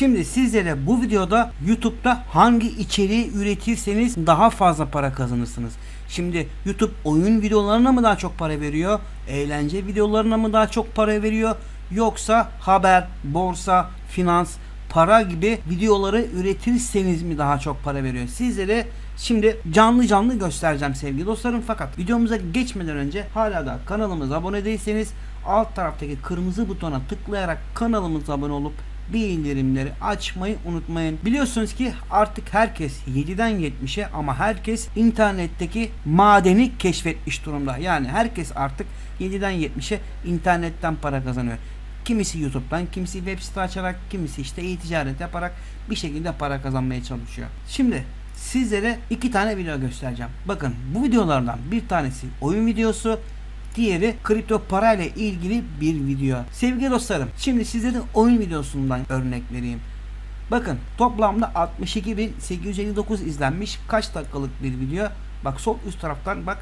Şimdi sizlere bu videoda YouTube'da hangi içeriği üretirseniz daha fazla para kazanırsınız. Şimdi YouTube oyun videolarına mı daha çok para veriyor? Eğlence videolarına mı daha çok para veriyor? Yoksa haber, borsa, finans, para gibi videoları üretirseniz mi daha çok para veriyor? Sizlere şimdi canlı canlı göstereceğim sevgili dostlarım. Fakat videomuza geçmeden önce hala da kanalımıza abone değilseniz alt taraftaki kırmızı butona tıklayarak kanalımıza abone olup bildirimleri açmayı unutmayın. Biliyorsunuz ki artık herkes 7'den 70'e ama herkes internetteki madeni keşfetmiş durumda. Yani herkes artık 7'den 70'e internetten para kazanıyor. Kimisi YouTube'dan, kimisi web site açarak, kimisi işte e-ticaret yaparak bir şekilde para kazanmaya çalışıyor. Şimdi sizlere iki tane video göstereceğim. Bakın bu videolardan bir tanesi oyun videosu, diğeri kripto parayla ilgili bir video. Sevgili dostlarım, şimdi sizlere oyun videosundan örnek vereyim. Bakın toplamda 62.859 izlenmiş kaç dakikalık bir video. Bak sol üst taraftan bak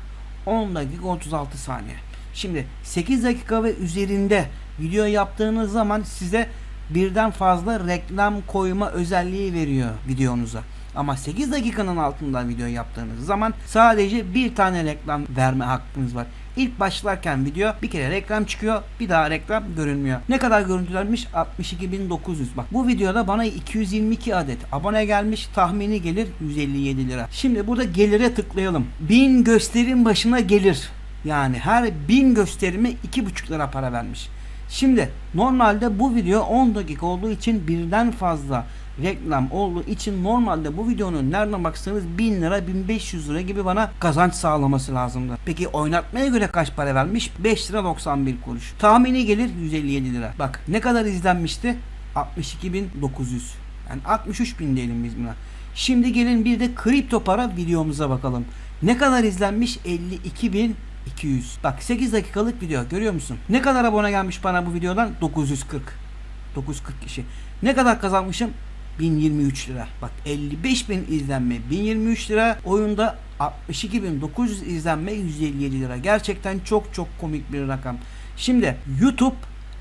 10 dakika 36 saniye. Şimdi 8 dakika ve üzerinde video yaptığınız zaman size birden fazla reklam koyma özelliği veriyor videonuza. Ama 8 dakikanın altında video yaptığınız zaman sadece bir tane reklam verme hakkınız var. İlk başlarken video bir kere reklam çıkıyor bir daha reklam görünmüyor. Ne kadar görüntülenmiş? 62.900 bak bu videoda bana 222 adet abone gelmiş tahmini gelir 157 lira. Şimdi burada gelire tıklayalım. 1000 gösterim başına gelir. Yani her 1000 gösterime 2,5 lira para vermiş. Şimdi normalde bu video 10 dakika olduğu için birden fazla reklam olduğu için normalde bu videonun nereden baksanız 1000 lira 1500 lira gibi bana kazanç sağlaması lazımdı. Peki oynatmaya göre kaç para vermiş? 5 lira 91 kuruş. Tahmini gelir 157 lira. Bak ne kadar izlenmişti? 62.900. Yani 63 bin diyelim biz buna. Şimdi gelin bir de kripto para videomuza bakalım. Ne kadar izlenmiş? 52.200. Bak 8 dakikalık video görüyor musun? Ne kadar abone gelmiş bana bu videodan? 940. 940 kişi. Ne kadar kazanmışım? 1023 lira. Bak 55 bin izlenme 1023 lira. Oyunda 62.900 izlenme 157 lira. Gerçekten çok çok komik bir rakam. Şimdi YouTube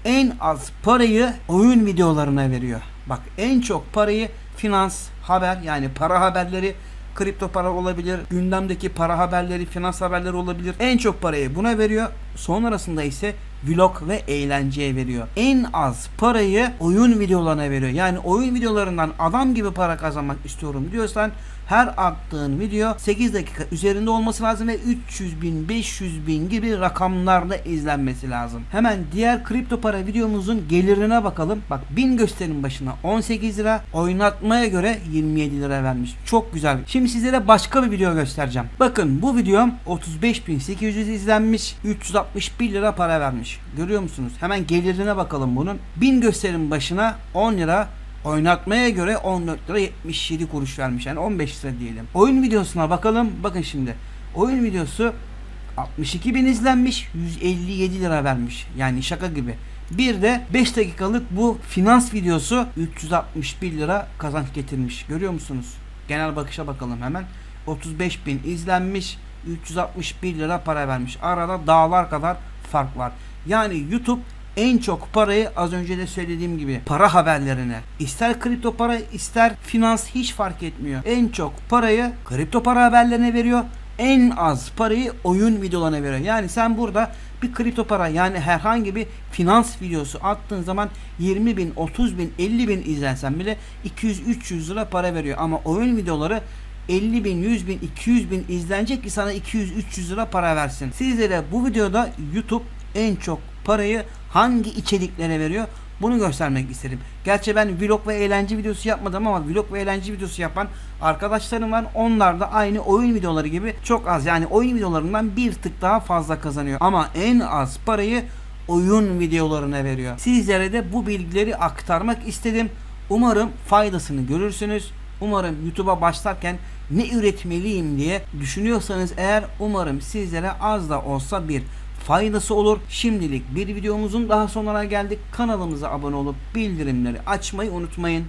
en az parayı oyun videolarına veriyor. Bak en çok parayı finans, haber yani para haberleri kripto para olabilir, gündemdeki para haberleri, finans haberleri olabilir. En çok parayı buna veriyor. Sonrasında ise vlog ve eğlenceye veriyor. En az parayı oyun videolarına veriyor. Yani oyun videolarından adam gibi para kazanmak istiyorum diyorsan her attığın video 8 dakika üzerinde olması lazım ve 300 bin 500 bin gibi rakamlarda izlenmesi lazım. Hemen diğer kripto para videomuzun gelirine bakalım. Bak 1000 gösterim başına 18 lira oynatmaya göre 27 lira vermiş. Çok güzel. Şimdi sizlere başka bir video göstereceğim. Bakın bu videom 35.800 izlenmiş 361 lira para vermiş. Görüyor musunuz? Hemen gelirine bakalım bunun. 1000 gösterim başına 10 lira Oynatmaya göre 14 lira 77 kuruş vermiş. Yani 15 lira diyelim. Oyun videosuna bakalım. Bakın şimdi. Oyun videosu 62 bin izlenmiş. 157 lira vermiş. Yani şaka gibi. Bir de 5 dakikalık bu finans videosu 361 lira kazanç getirmiş. Görüyor musunuz? Genel bakışa bakalım hemen. 35 bin izlenmiş. 361 lira para vermiş. Arada dağlar kadar fark var. Yani YouTube en çok parayı az önce de söylediğim gibi para haberlerine ister kripto para ister finans hiç fark etmiyor. En çok parayı kripto para haberlerine veriyor. En az parayı oyun videolarına veriyor. Yani sen burada bir kripto para yani herhangi bir finans videosu attığın zaman 20 bin, 30 bin, 50 bin izlensen bile 200-300 lira para veriyor. Ama oyun videoları 50 bin, 100 bin, 200 bin izlenecek ki sana 200-300 lira para versin. Sizlere bu videoda YouTube en çok parayı hangi içeriklere veriyor? Bunu göstermek istedim. Gerçi ben vlog ve eğlence videosu yapmadım ama vlog ve eğlence videosu yapan arkadaşlarım var. Onlar da aynı oyun videoları gibi çok az yani oyun videolarından bir tık daha fazla kazanıyor. Ama en az parayı oyun videolarına veriyor. Sizlere de bu bilgileri aktarmak istedim. Umarım faydasını görürsünüz. Umarım YouTube'a başlarken ne üretmeliyim diye düşünüyorsanız eğer umarım sizlere az da olsa bir faydası olur. Şimdilik bir videomuzun daha sonuna geldik. Kanalımıza abone olup bildirimleri açmayı unutmayın.